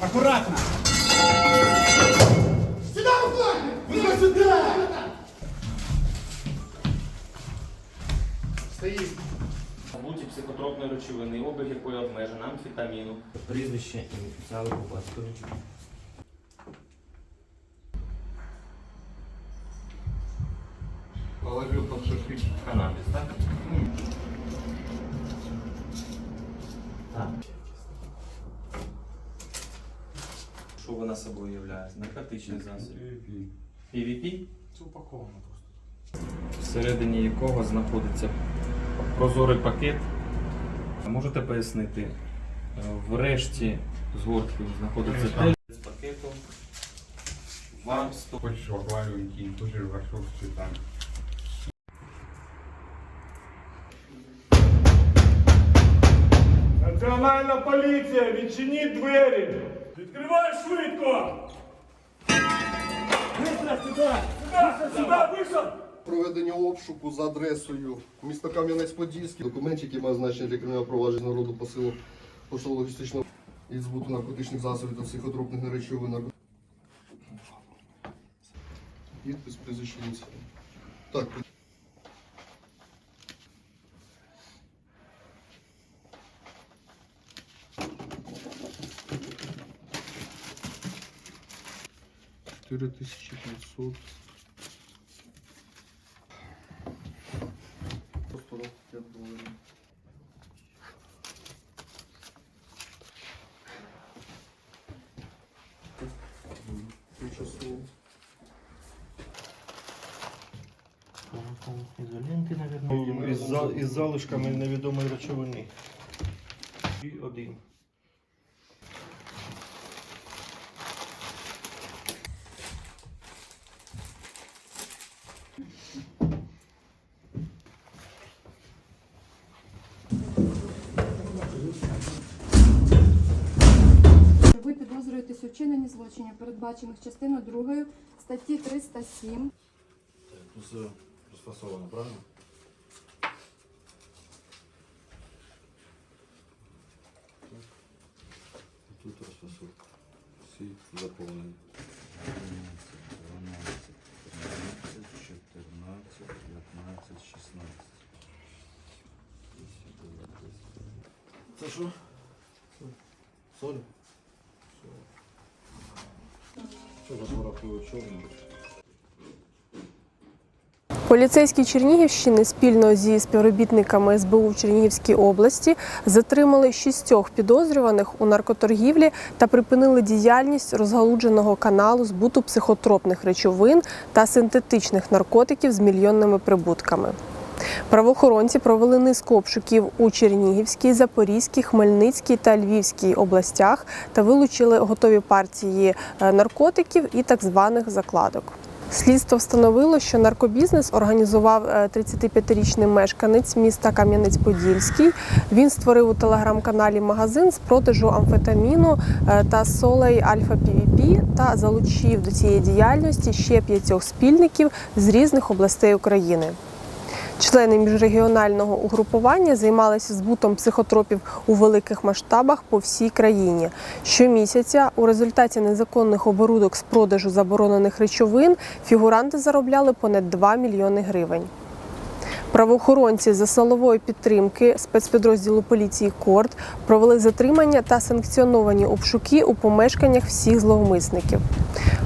Аккуратно. Сюда выходим! Вы сюда! Стоит. Буті психотропної речовини, обіг якої обмежено, амфетаміну. Прізвище, ініціали по батькові. Положив под шашлик канабіс, так? Так. Що вона собою являє? Наркотичний засіб. PVP? Це упаковано просто. Всередині якого знаходиться прозорий пакет. А Можете пояснити? Е, В решті згортків знаходиться Конечно. з пакету. Вам 100 Хочешь в аквариум кинь, хочешь в горшок с цветами. Національна поліція, відчиніть двері! Відкривай швидко! Быстро сюди! Сюди! Сюди! Вийшов! Проведення обшуку за адресою міста Кам'янець-Подільський. Документ, який має значення для кримінального провадження народу посилу поштово-логістичного і збуту наркотичних засобів та психотропних речовин. нарко- Підпис прізвище. Так, Чотири тисячі п'ятсот. Просто рок, як доларів. Тимчасово. Ізоленти, мабуть. Із, із залишками невідомої речовини. І один. Вчиненні злочинів, передбачених частиною 2 статті 307. Так, Тут все розфасовано, правильно? Так. Тут розфасовка. Всі заповнені. 12, 13, 14, 15, 16. Це що? Соль? Що за воровки чорні? Поліцейські Чернігівщини спільно зі співробітниками СБУ в Чернігівській області затримали шістьох підозрюваних у наркоторгівлі та припинили діяльність розгалудженого каналу збуту психотропних речовин та синтетичних наркотиків з мільйонними прибутками. Правоохоронці провели низку обшуків у Чернігівській, Запорізькій, Хмельницькій та Львівській областях та вилучили готові партії е, наркотиків і так званих закладок. Слідство встановило, що наркобізнес організував е, 35-річний мешканець міста Кам'янець-Подільський. Він створив у телеграм-каналі магазин з продажу амфетаміну е, та солей альфа пвп та залучив до цієї діяльності ще п'ятьох спільників з різних областей України. Члени міжрегіонального угрупування займалися збутом психотропів у великих масштабах по всій країні. Щомісяця у результаті незаконних оборудок з продажу заборонених речовин фігуранти заробляли понад 2 мільйони гривень. Правоохоронці за силової підтримки спецпідрозділу поліції Корд провели затримання та санкціоновані обшуки у помешканнях всіх зловмисників.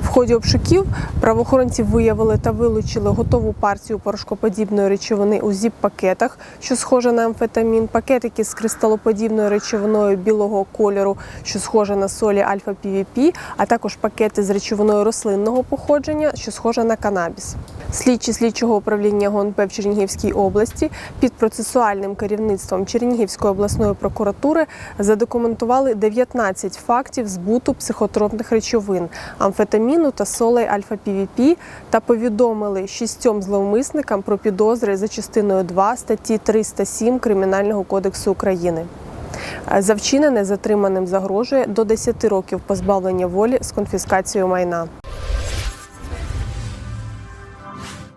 В ході обшуків правоохоронці виявили та вилучили готову партію порошкоподібної речовини у зіп-пакетах, що схоже на амфетамін, пакетики з кристалоподібною речовиною білого кольору, що схоже на солі альфа пвп а також пакети з речовиною рослинного походження, що схоже на канабіс. Слідчі слідчого управління ГУНП в Чернігівській області під процесуальним керівництвом Чернігівської обласної прокуратури задокументували 19 фактів збуту психотропних речовин, амфетаміну та солей альфа пвп та повідомили шістьом зловмисникам про підозри за частиною 2 статті 307 Кримінального кодексу України. За вчинене затриманим загрожує до 10 років позбавлення волі з конфіскацією майна.